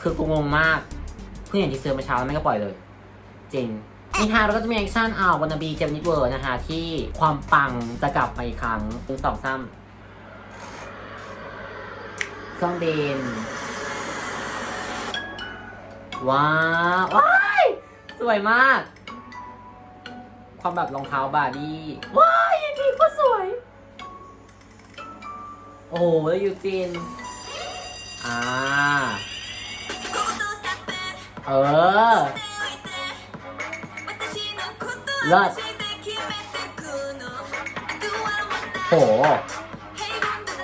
คือกูงงมากเพิ่งเห็นทีเซอร์มาเช้าแล้วไม่ก็ปล่อยเลย จริงนี่ค่ะเราก็จะมีแอคชั่นอ่าวันนาบีเจมนิเวอร์นะคะ ที่ความปังจะกลับมาอีกครั้งหนึ่งสองสามเครื่องบินว้าวว้ายสวยมาก ความแบบรองเท้าบาร์บี้ว้ายยันทีก็สวย โอ้โหแล้วยูจินอ่า เออเลิศโห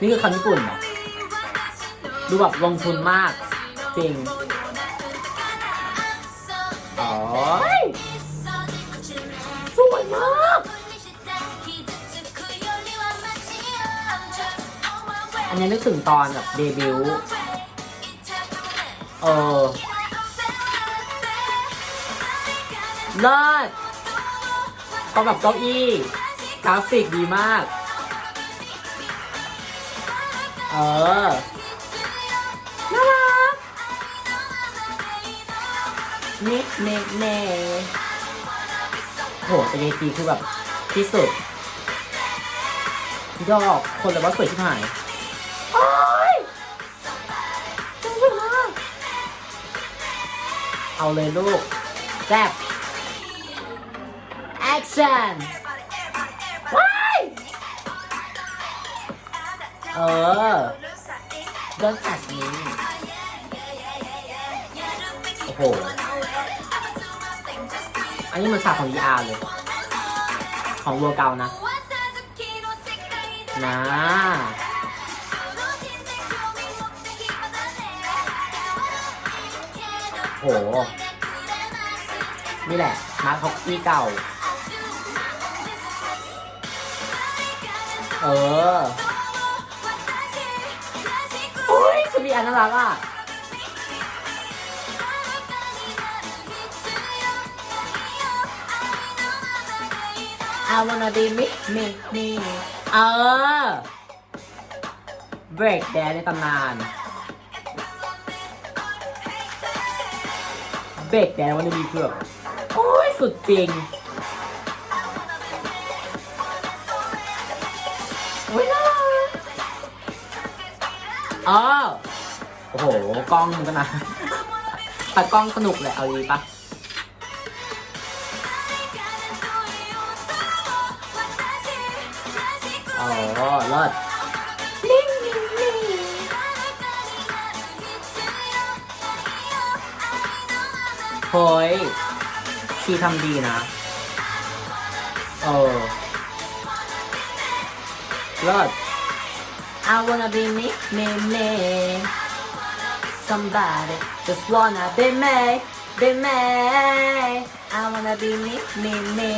นี่คือคำญี่ปุ่นเหรอ ดูแบบลงทุนมาก จริง อ๋อ สวยมาก อันนี้นึกถึงตอนแบบเดบิวต์เออ เลิศตอนแบบเก้าอี้กราฟิกดีมาก เออ น่ารักนิกเนกเนโหแต่เยจีคือแบบที่สุดยอกคนเลยว่าสวยชิบหายโอ๊ยสวยมาก เอาเลยลูกแซ่บ แอคชั่นว้ายเออโดนกัดนี้โอ้โห อันนี้มันฉากของ ER เลย ของวัวเกานะ นะโห นี่แหละมาร์คฮอกกี้เก่า เออโอ้ยชุดนี้อันน่ารักอะ I wanna be me me me เออ break dance ในตำนาน break dance วันนี้มีเพื่อนโอ้ย สุดจริง อ๋อโอ้โห กล้องมันก็นะแต่กล้องสนุกเลยเอาดีปะอ๋อเลิศเฮ้ยชีทำดีนะเออเลิศ I wanna be me me me somebody just wanna be me be me I wanna be me me me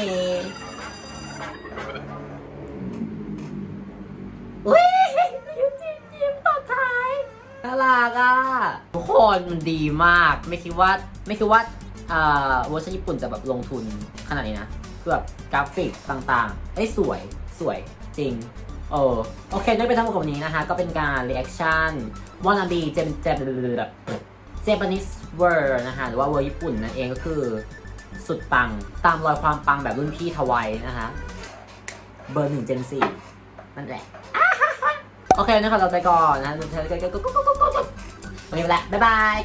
อุ้ยยูจินยิ้มตอนท้ายน่ารักอะทุกคนมันดีมาก ไม่คิดว่าไม่คิดว่าเอ่อเวอร์ชันญี่ปุ่นจะแบบลงทุนขนาดนี้นะคือแบบกราฟิกต่างๆเอ้ยสวยสวยจริง เออโอเคด้วยไปทั้งหมดของนี้นะคะ ก็เป็นการรีแอคชั่นวานาบีเจมเจมแบบเจแปนิสเวอร์นะคะหรือว่าเวอร์ญี่ปุ่นนั่นเองก็คือสุดปังตามรอยความปังแบบรุ่นพี่ทวายนะคะเบอร์หนึ่งเจนสี่นั่นแหละ โอเคนะครับเราไปก่อนนะวันนี้ไปแล้วบ๊ายบาย